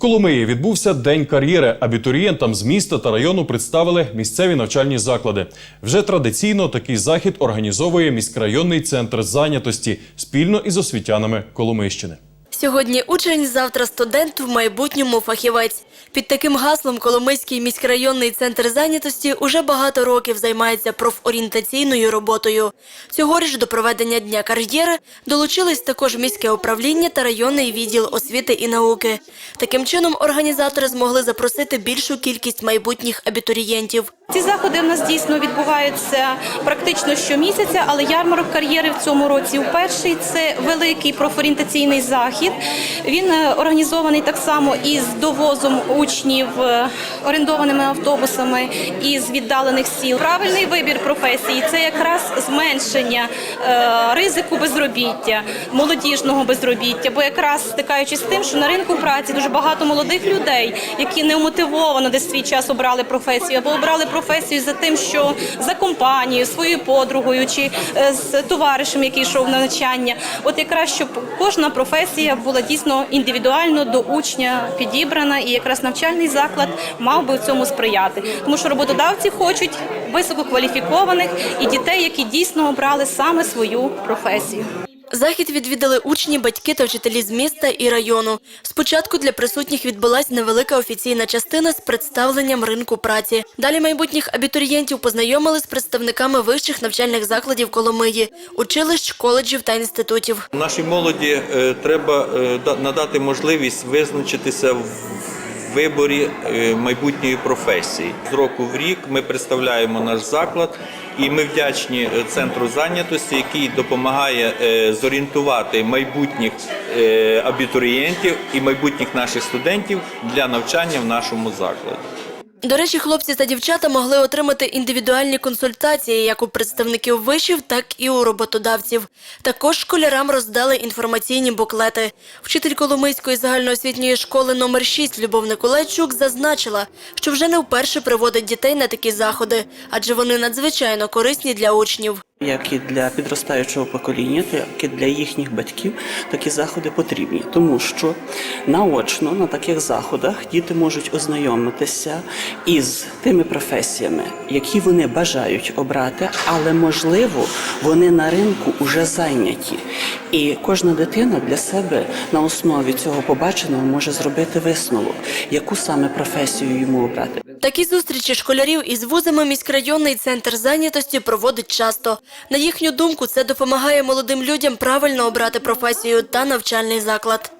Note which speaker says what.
Speaker 1: Коломиї відбувся день кар'єри. Абітурієнтам з міста та району представили місцеві навчальні заклади. Вже традиційно такий захід організовує міськрайонний центр зайнятості спільно із освітянами Коломийщини.
Speaker 2: Сьогодні учень, завтра студент, в майбутньому фахівець. Під таким гаслом Коломийський міськрайонний центр зайнятості уже багато років займається профорієнтаційною роботою. Цьогоріч до проведення дня кар'єри долучились також міське управління та районний відділ освіти і науки. Таким чином організатори змогли запросити більшу кількість майбутніх абітурієнтів.
Speaker 3: Ці заходи в нас дійсно відбуваються практично щомісяця, але ярмарок кар'єри в цьому році вперше. Це великий профорієнтаційний захід. Він е, організований так само із довозом учнів е, орендованими автобусами із віддалених сіл. Правильний вибір професії це якраз зменшення е, ризику безробіття, молодіжного безробіття, бо якраз стикаючись з тим, що на ринку праці дуже багато молодих людей, які немотивовано десь свій час обрали професію або обрали професію за тим, що за компанією, своєю подругою чи е, з товаришем, який йшов на навчання. От якраз щоб кожна професія була дійсно індивідуально до учня підібрана, і якраз навчальний заклад мав би в цьому сприяти, тому що роботодавці хочуть висококваліфікованих і дітей, які дійсно обрали саме свою професію.
Speaker 2: Захід відвідали учні, батьки та вчителі з міста і району. Спочатку для присутніх відбулась невелика офіційна частина з представленням ринку праці. Далі майбутніх абітурієнтів познайомили з представниками вищих навчальних закладів Коломиї, училищ, коледжів та інститутів.
Speaker 4: Нашій молоді е, треба е, надати можливість визначитися в виборі е, майбутньої професії. З року в рік ми представляємо наш заклад, і ми вдячні е, центру зайнятості, який допомагає е, зорієнтувати майбутніх е, абітурієнтів і майбутніх наших студентів для навчання в нашому закладі.
Speaker 2: До речі, хлопці та дівчата могли отримати індивідуальні консультації як у представників вишів, так і у роботодавців. Також школярам роздали інформаційні буклети. Вчитель Коломийської загальноосвітньої школи номер 6 Любов Николайчук зазначила, що вже не вперше приводить дітей на такі заходи, адже вони надзвичайно корисні для учнів.
Speaker 5: Як і для підростаючого покоління, так і для їхніх батьків такі заходи потрібні, тому що наочно на таких заходах діти можуть ознайомитися із тими професіями, які вони бажають обрати, але можливо вони на ринку вже зайняті. І кожна дитина для себе на основі цього побаченого може зробити висновок, яку саме професію йому обрати.
Speaker 2: Такі зустрічі школярів із вузами міськрайонний центр зайнятості проводить часто. На їхню думку, це допомагає молодим людям правильно обрати професію та навчальний заклад.